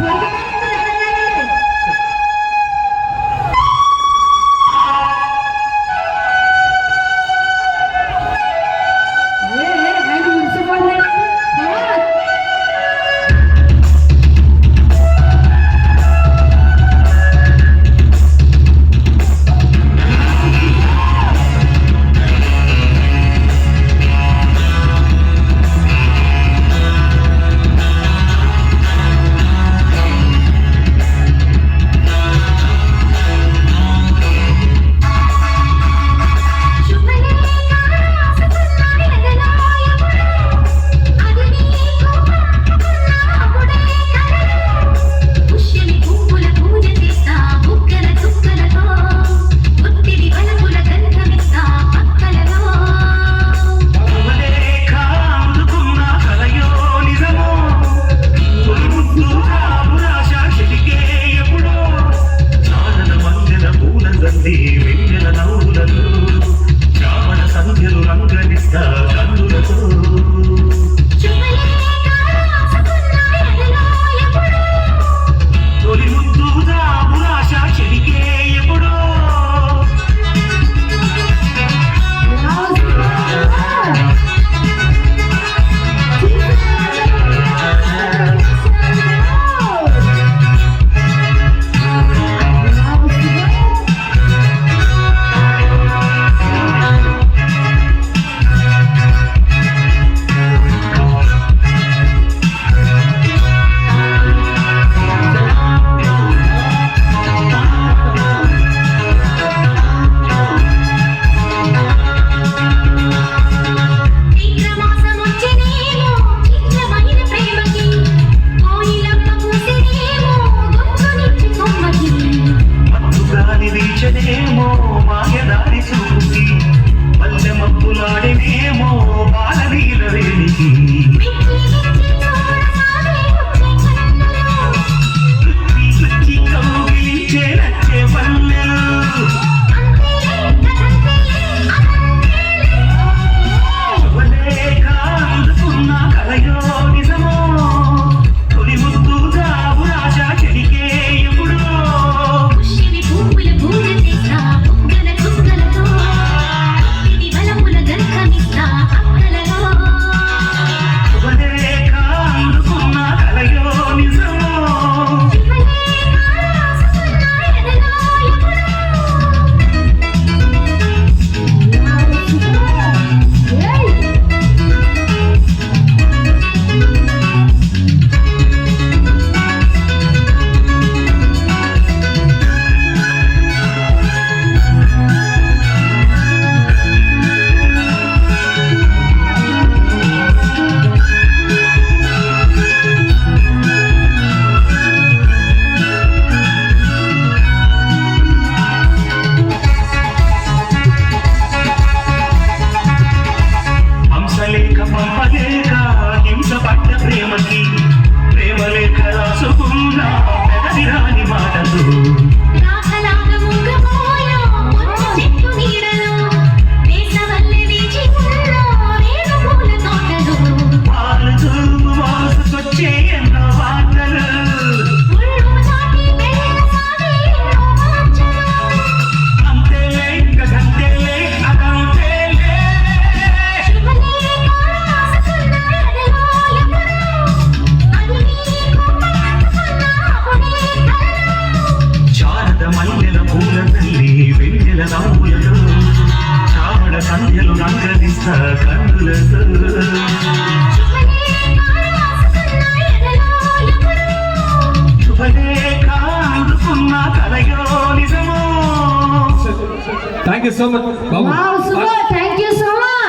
প্রজারা anymore. మంగళిస్తా కన్నులతో thank you so much thank you so much